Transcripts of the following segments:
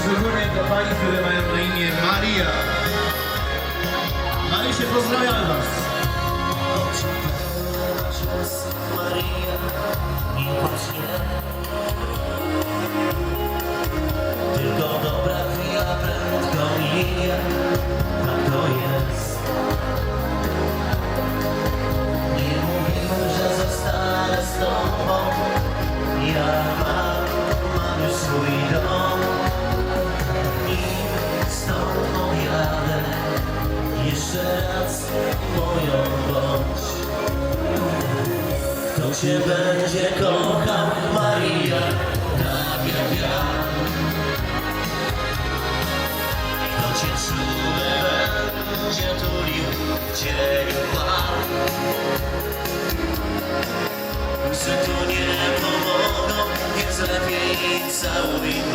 szczególnie do pań, które mają na imię Maria. Marysie, pozdrawiam Was. On Cię będzie kochał, Maria, tak jak ja. Kto Cię czule będzie tulił, Ciebie Pan. Łzy tu nie pomogą, więc lepiej całuj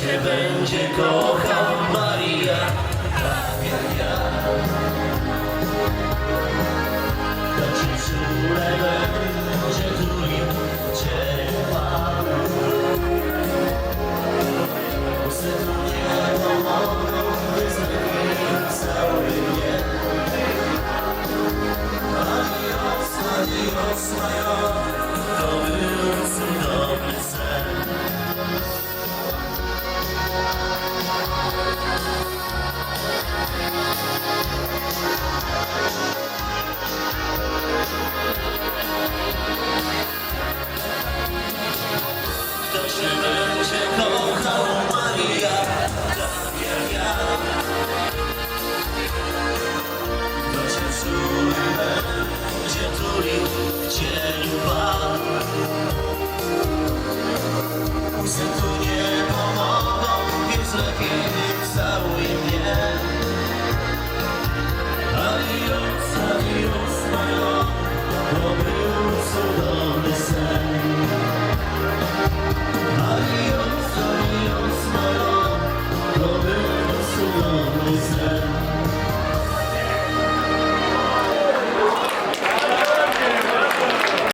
cię będzie kochał Maria. Kto ci przyulega?